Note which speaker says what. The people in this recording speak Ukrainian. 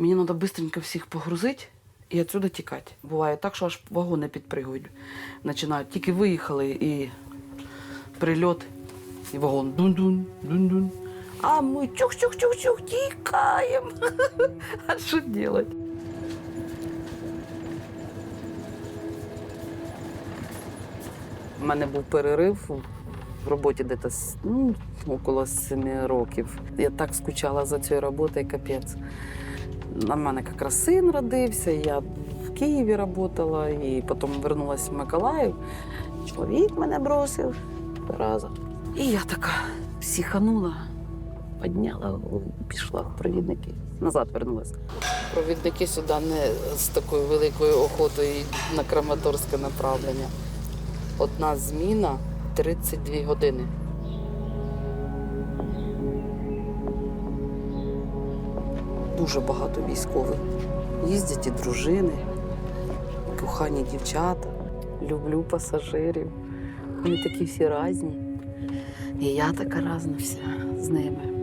Speaker 1: Мені треба швидко всіх погрузити і відсюди тікати. Буває так, що аж вагони підпригують. Починають. Тільки виїхали і прильот, і вагон дун-дун, дун-дун. А ми чух-чух-чух-чух тікаємо. А що робити? У мене був перерив в роботі десь ну, около семи років. Я так скучала за цією роботою, капець. На мене якраз син родився, я в Києві працювала і потім вернулася в Миколаїв. Чоловік мене бросив разом. І я така психанула, підняла голову, пішла в провідники. Назад вернулася. Провідники сюди не з такою великою охотою на Краматорське направлення. Одна зміна 32 години. Дуже багато військових. Їздять і дружини, кохані дівчата. Люблю пасажирів. Вони такі всі різні. І я така різна вся з ними.